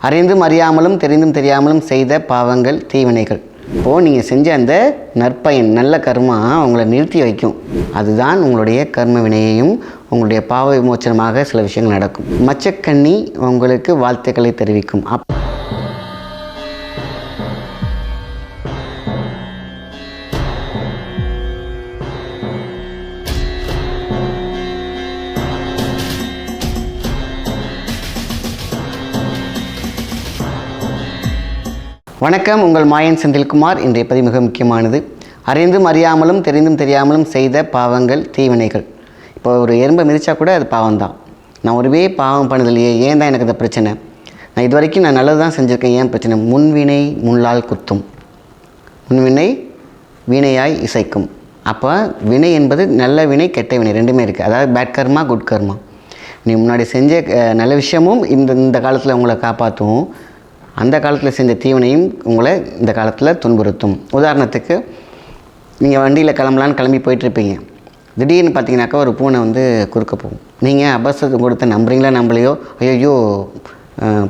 அறிந்தும் அறியாமலும் தெரிந்தும் தெரியாமலும் செய்த பாவங்கள் தீவினைகள். இப்போது நீங்கள் செஞ்ச அந்த நற்பயன் நல்ல கர்மா உங்களை நிறுத்தி வைக்கும். அதுதான் உங்களுடைய கர்ம வினையையும் உங்களுடைய பாவ விமோச்சனமாக சில விஷயங்கள் நடக்கும். மச்சக்கண்ணி உங்களுக்கு வாழ்த்துக்களை தெரிவிக்கும். அப் வணக்கம் உங்கள் மாயன் செந்தில்குமார். இன்றைய பதிவு மிக முக்கியமானது. அறிந்தும் அறியாமலும் தெரிந்தும் தெரியாமலும் செய்த பாவங்கள் தீவினைகள். இப்போ ஒரு எறும்பை மிதித்தா கூட அது பாவம்தான். நான் ஒருவே பாவம் பண்ணதில்லையே ஏன் தான் எனக்கு இந்த பிரச்சனை? நான் இது வரைக்கும் நான் நல்லது தான் செஞ்சுருக்கேன். ஏன் பிரச்சனை? முன்வினை முள்ளால் குத்தும். முன்வினை வினையாய் இசைக்கும். அப்போ வினை என்பது நல்ல வினை கெட்ட வினை. ரெண்டுமே இருக்குது அதாவது பேட் கர்மா குட் கர்மா நீ முன்னாடி செஞ்ச நல்ல விஷயமும் இந்த இந்த காலத்தில் உங்களை காப்பாற்றும் அந்த காலத்தில் செஞ்ச தீவனையும் உங்களை இந்த காலத்தில் துன்புறுத்தும். உதாரணத்துக்கு நீங்கள் வண்டியில் கிளம்பலான்னு கிளம்பி போயிட்டுருப்பீங்க. திடீர்னு பார்த்தீங்கன்னாக்கா ஒரு பூனை வந்து குறுக்க போகும். நீங்கள் அபசத்து கொடுத்த நம்புறீங்களா நம்மளையோ ஐயோ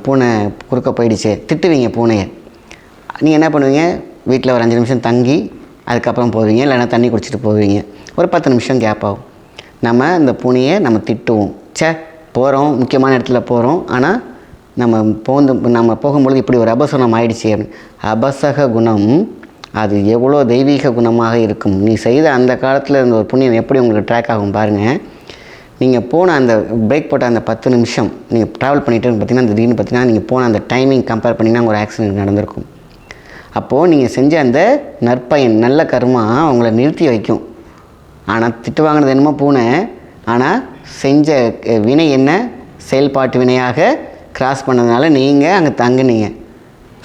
பூனை குறுக்க போயிடுச்சே. திட்டுவீங்க பூனையை. நீங்கள் என்ன பண்ணுவீங்க? வீட்டில் ஒரு அஞ்சு நிமிஷம் தங்கி அதுக்கப்புறம் போவீங்க. இல்லைன்னா தண்ணி குடிச்சிட்டு போவீங்க. ஒரு பத்து நிமிஷம் கேப் ஆகும். நம்ம இந்த பூனையை நம்ம திட்டுவோம். ச்சே போகிறோம் முக்கியமான இடத்துல போகிறோம் ஆனால் நம்ம போந்து நம்ம போகும்பொழுது இப்படி ஒரு அபசனம் ஆயிடுச்சு. அப்படின்னு அபசக குணம் அது எவ்வளோ தெய்வீக குணமாக இருக்கும். நீ செய்த அந்த காலத்தில் இருந்த ஒரு புண்ணியம் எப்படி உங்களுக்கு ட்ராக் ஆகும் பாருங்கள் நீங்கள் போன அந்த பிரேக் போட்ட அந்த பத்து நிமிஷம் நீங்கள் ட்ராவல் பண்ணிட்டு பார்த்தீங்கன்னா அந்த திடீர்னு பார்த்தீங்கன்னா நீங்கள் போன அந்த டைமிங் கம்பேர் பண்ணிங்கன்னா ஒரு ஆக்சிடென்ட் நடந்திருக்கும். அப்போது நீங்கள் செஞ்ச அந்த நற்பயன் நல்ல கர்மா உங்களை நிறுத்தி வைக்கும். ஆனால் திட்டு வாங்கினது என்னமோ பூனை. ஆனால் செஞ்ச வினை என்ன? செயல்பாட்டு வினையாக கிராஸ் பண்ணதுனால நீங்கள் அங்கே தங்குனீங்க.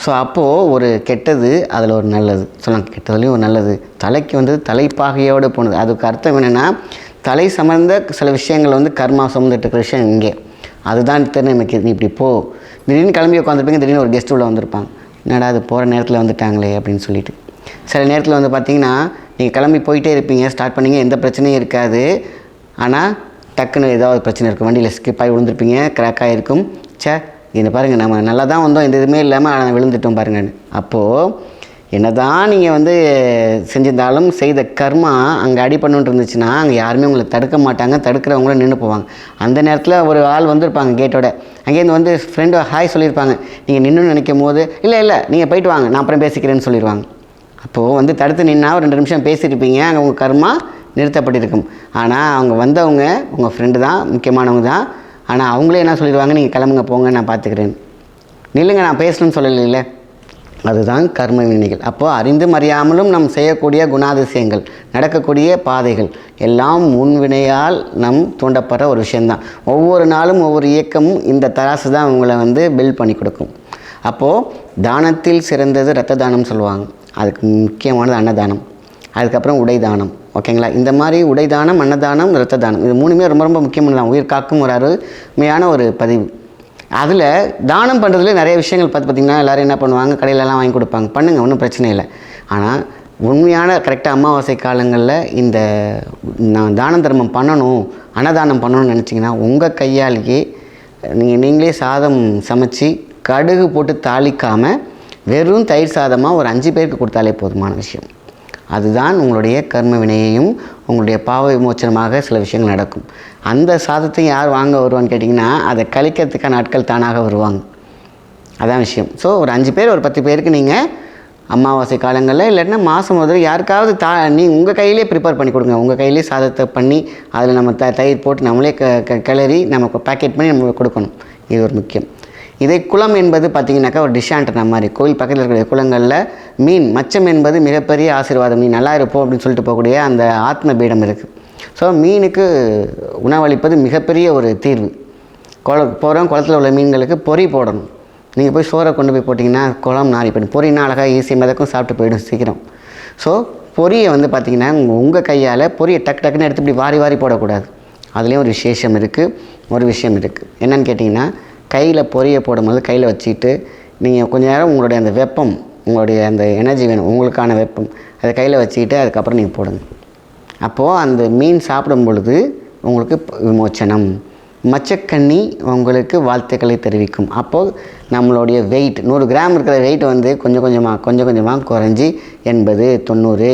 ஸோ அப்போது ஒரு கெட்டது அதில் ஒரு நல்லது. சொல்லலாம் கெட்டதுலேயும் ஒரு நல்லது. தலைக்கு வந்து தலைப்பாகையோடு போனது. அதுக்கு அர்த்தம் என்னென்னா தலை சம்மந்த சில விஷயங்கள் வந்து கர்மா சுமந்துட்டு இருக்கிற விஷயம் இங்கே. அதுதான் தெரியும் நமக்கு நீ இப்படி போ. திடீர்னு கிளம்பி உட்காந்துருப்பீங்க திடீர்னு ஒரு கெஸ்ட் உள்ளே வந்திருப்பாங்க. என்னடா அது போகிற நேரத்தில் வந்துட்டாங்களே அப்படின்னு சொல்லிட்டு. சில நேரத்தில் வந்து பார்த்தீங்கன்னா நீங்கள் கிளம்பி போயிட்டே இருப்பீங்க ஸ்டார்ட் பண்ணீங்க எந்த பிரச்சனையும் இருக்காது. ஆனால் டக்குன்னு ஏதாவது பிரச்சனை இருக்கும் வண்டியில் ஸ்கிப் ஆகி விழுந்திருப்பீங்க கிராக் ஆகிருக்கும் ச்சே இதை பாருங்கள் நம்ம நல்லா தான் வந்தோம் எந்த இதுவுமே இல்லாமல் ஆனால் விழுந்துட்டோம் பாருங்கன்னு அப்போது என்னதான் நீங்கள் வந்து செஞ்சிருந்தாலும் செய்த கர்மா அங்கே அடி பண்ணுன்ட்டு இருந்துச்சுன்னா அங்கே யாருமே உங்களை தடுக்க மாட்டாங்க தடுக்கிறவங்களும் நின்று போவாங்க. அந்த நேரத்தில் ஒரு ஆள் வந்திருப்பாங்க கேட்டோட அங்கேருந்து வந்து ஃப்ரெண்டு ஹாய் சொல்லியிருப்பாங்க. நீங்கள் நின்று நினைக்கும் போது இல்லை இல்லை நீங்கள் போயிட்டு வாங்க நான் அப்புறம் பேசிக்கிறேன்னு சொல்லிடுவாங்க அப்போது வந்து தடுத்து நின்னா ஒரு ரெண்டு நிமிஷம் பேசியிருப்பீங்க அங்கே உங்கள் கர்மா நிறுத்தப்பட்டிருக்கும். ஆனால் அவங்க வந்தவங்க உங்கள் ஃப்ரெண்டு தான் முக்கியமானவங்க தான். ஆனால் அவங்களே என்ன சொல்லிடுவாங்க? நீங்கள் கிளம்புங்க போங்க நான் பார்த்துக்கிறேன் நில்லுங்க நான் பேசணும்னு சொல்லலைல்ல. அதுதான் கர்ம வினைகள். அப்போது அறிந்தும் அறியாமலும் நம் செய்யக்கூடிய குணாதிசயங்கள் நடக்கக்கூடிய பாதைகள் எல்லாம் முன்வினையால் நம் தூண்டப்படுற ஒரு விஷயந்தான் ஒவ்வொரு நாளும் ஒவ்வொரு இயக்கமும் இந்த தராசு தான் உங்களை வந்து பில்ட் பண்ணி கொடுக்கும். அப்போது தானத்தில் சிறந்தது ரத்த தானம் சொல்லுவாங்க. அதுக்கு முக்கியமானது அன்னதானம். அதுக்கப்புறம் உடைதானம். ஓகேங்களா? இந்த மாதிரி உடைதானம் அன்னதானம் இரத்த தானம் இது மூணுமே ரொம்ப ரொம்ப முக்கியமானதான் உயிர் காக்கும் ஒரு அருமையான ஒரு பதிவு. அதில் தானம் பண்ணுறதுல நிறைய விஷயங்கள் பார்த்து பார்த்திங்கன்னா எல்லோரும் என்ன பண்ணுவாங்க? கடையிலலாம் வாங்கி கொடுப்பாங்க. பண்ணுங்கள் ஒன்றும் பிரச்சனை இல்லை. ஆனால் உண்மையான கரெக்டாக அமாவாசை காலங்களில் இந்த நான் தான தர்மம் பண்ணணும் அன்னதானம் பண்ணணும்னு நினச்சிங்கன்னா உங்கள் கையாலேயே நீங்கள் நீங்களே சாதம் சமைச்சு கடுகு போட்டு தாளிக்காமல் வெறும் தயிர் சாதமாக ஒரு அஞ்சு பேருக்கு கொடுத்தாலே போதுமான விஷயம். அதுதான் உங்களுடைய கர்ம வினையையும் உங்களுடைய பாவ விமோச்சனமாக சில விஷயங்கள் நடக்கும். அந்த சாதத்தை யார் வாங்க வருவான்னு கேட்டிங்கன்னா அதை கழிக்கிறதுக்கான ஆட்கள் தானாக வருவாங்க. அதான் விஷயம். ஸோ ஒரு அஞ்சு பேர் ஒரு பத்து பேருக்கு நீங்கள் அமாவாசை காலங்களில் இல்லைன்னா மாதம் முதல்ல யாருக்காவது தா நீ உங்கள் கையிலே ப்ரிப்பேர் பண்ணி கொடுங்க. உங்கள் கையிலே சாதத்தை பண்ணி அதில் நம்ம த தயிர் போட்டு நம்மளே க க கிளறி நம்ம பேக்கெட் பண்ணி நம்ம கொடுக்கணும். இது ஒரு முக்கியம். இதே குளம் என்பது பார்த்திங்கனாக்கா ஒரு டிஷாண்டன மாதிரி. கோயில் பக்கத்தில் இருக்கிற குளங்களில் மீன் மச்சம் என்பது மிகப்பெரிய ஆசீர்வாதம். நீ நல்லா இருப்போம் அப்படின்னு சொல்லிட்டு போகக்கூடிய அந்த ஆத்ம பீடம் இருக்குது ஸோ மீனுக்கு உணவளிப்பது மிகப்பெரிய ஒரு தீர்வு. குள போகிறோம் குளத்தில் உள்ள மீன்களுக்கு பொறி போடணும். நீங்கள் போய் சோறை கொண்டு போய் போட்டிங்கன்னா குளம் நாரி போயிடும். பொறினா அழகாக ஈஸி மிதக்கும் சாப்பிட்டு போயிடும் சீக்கிரம். ஸோ பொரியை வந்து பார்த்திங்கன்னா உங்கள் கையால் பொரியை டக்கு டக்குன்னு எடுத்து இப்படி வாரி வாரி போடக்கூடாது. அதுலேயும் ஒரு விசேஷம் இருக்குது ஒரு விஷயம் இருக்குது என்னென்னு கேட்டிங்கன்னா கையில் பொரியை போடும்போது கையில் வச்சுக்கிட்டு நீங்கள் கொஞ்ச நேரம் உங்களுடைய அந்த வெப்பம் உங்களுடைய அந்த எனர்ஜி வேணும். உங்களுக்கான வெப்பம். அதை கையில் வச்சுக்கிட்டு அதுக்கப்புறம் நீங்கள் போடுங்க. அப்போது அந்த மீன் சாப்பிடும் பொழுது உங்களுக்கு விமோச்சனம். மச்சக்கன்னி உங்களுக்கு வாழ்த்துக்களை தெரிவிக்கும். அப்போது நம்மளுடைய வெயிட் நூறு கிராம் இருக்கிற வெயிட் வந்து கொஞ்சம் கொஞ்சமாக கொஞ்சம் கொஞ்சமாக குறைஞ்சி எண்பது தொண்ணூறு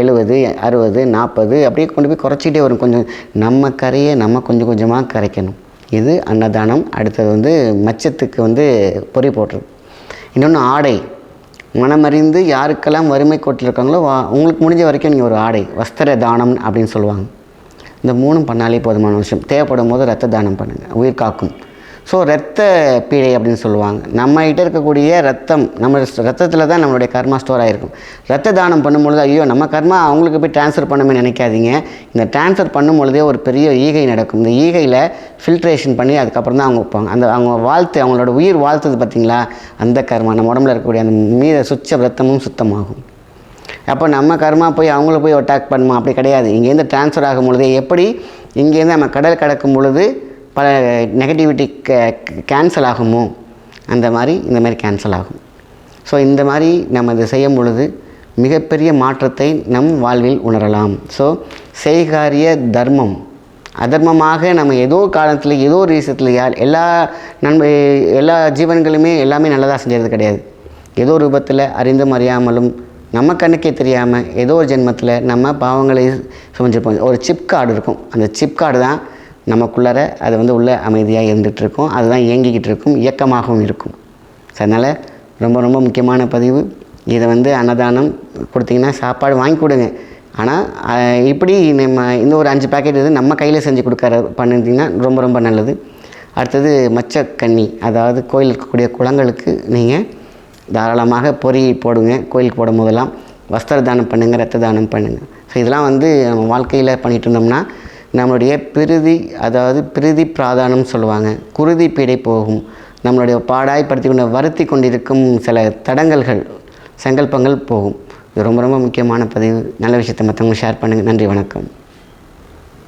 எழுபது அறுபது நாற்பது அப்படியே கொண்டு போய் குறைச்சிட்டே வரும். கொஞ்சம் நம்ம கரையை நம்ம கொஞ்சம் கொஞ்சமாக கரைக்கணும். இது அன்னதானம். அடுத்தது வந்து மச்சத்துக்கு வந்து பொறி போட்டுறது இன்னொன்று ஆடை. மனமறிந்து யாருக்கெல்லாம் வறுமை கோட்டில் இருக்காங்களோ வா- உங்களுக்கு முடிஞ்ச வரைக்கும் நீங்கள் ஒரு ஆடை வஸ்திர தானம் அப்படின்னு சொல்லுவாங்க. இந்த மூணும் பண்ணாலே போதுமான விஷயம். தேவைப்படும் போது ரத்த தானம் பண்ணுங்கள் உயிர் காக்கும். ஸோ ரத்த பீடை அப்படின்னு சொல்லுவாங்க. நம்ம கிட்ட இருக்கக்கூடிய ரத்தம் நம்ம ரத்தத்தில் தான் நம்மளுடைய கர்மா ஸ்டோர் ஆகிருக்கும் ரத்த தானம் பண்ணும்பொழுது ஐயோ நம்ம கர்மா அவங்களுக்கு போய் ட்ரான்ஸ்ஃபர் பண்ணணுமே நினைக்காதீங்க. இந்த ட்ரான்ஸ்ஃபர் பண்ணும்பொழுதே ஒரு பெரிய ஈகை நடக்கும். இந்த ஈகையில் ஃபில்ட்ரேஷன் பண்ணி அதுக்கப்புறம் தான் அவங்க வைப்பாங்க. அந்த அவங்க வாழ்த்து அவங்களோட உயிர் வாழ்த்துது பார்த்தீங்களா? அந்த கர்மா நம்ம உடம்புல இருக்கக்கூடிய அந்த மீத சுச்ச ரத்தமும் சுத்தமாகும். அப்போ நம்ம கர்மா போய் அவங்கள போய் அட்டாக் பண்ணுமா? அப்படி கிடையாது. இங்கேருந்து ட்ரான்ஸ்ஃபர் ஆகும் பொழுது எப்படி? இங்கேருந்து நம்ம கடல் கடக்கும் பொழுது பல நெகட்டிவிட்டி கேன்சல் ஆகுமோ? அந்த மாதிரி இந்த மாதிரி கேன்சல் ஆகும். ஸோ இந்த மாதிரி நம்ம இதை செய்யும் பொழுது மிகப்பெரிய மாற்றத்தை நம் வாழ்வில் உணரலாம். ஸோ செய்காரிய தர்மம். அதர்மமாக நம்ம ஏதோ காலத்தில் ஏதோ ஒரு விஷயத்தில் யார் எல்லா நண்ப எல்லா ஜீவன்களுமே எல்லாமே நல்லதாக செஞ்சது கிடையாது. ஏதோ ரூபத்தில் அறிந்தும் அறியாமலும் நம்ம கண்ணுக்கே தெரியாமல் ஏதோ ஒரு ஜென்மத்தில் நம்ம பாவங்களை சுமஞ்சிருப்போம் ஒரு சிப் கார்டு இருக்கும். அந்த சிப் கார்டு தான் நமக்குள்ளார அது வந்து உள்ள அமைதியாக இருந்துகிட்ருக்கும். அதுதான் இயங்கிக்கிட்டு இருக்கும் இயக்கமாகவும் இருக்கும். ஸோ அதனால் ரொம்ப ரொம்ப முக்கியமான பதிவு. இதை வந்து அன்னதானம் கொடுத்தீங்கன்னா சாப்பாடு வாங்கி கொடுங்க. ஆனால் இப்படி நம்ம இந்த ஒரு அஞ்சு பேக்கெட் இது நம்ம கையில் செஞ்சு கொடுக்கற பண்ணிருந்தீங்கன்னா ரொம்ப ரொம்ப நல்லது. அடுத்தது மச்சக்கண்ணி அதாவது கோயில் இருக்கக்கூடிய குளங்களுக்கு நீங்கள் தாராளமாக பொறி போடுங்க கோயிலுக்கு போடும் போதெல்லாம் வஸ்திர தானம் பண்ணுங்கள் ரத்த தானம் பண்ணுங்கள் ஸோ இதெல்லாம் வந்து நம்ம வாழ்க்கையில் பண்ணிகிட்டு இருந்தோம்னா நம்மளுடைய பிரிதி அதாவது பிரிதி பிராதானம் சொல்லுவாங்க. குருதி பீடை போகும். நம்மளுடைய பாடாய்ப்படுத்தி கொண்டு வருத்தி கொண்டிருக்கும் சில தடங்கல்கள் சங்கல்பங்கள் போகும். இது ரொம்ப ரொம்ப முக்கியமான பதிவு. நல்ல விஷயத்தை மற்றவங்க ஷேர் பண்ணுங்கள் நன்றி வணக்கம்.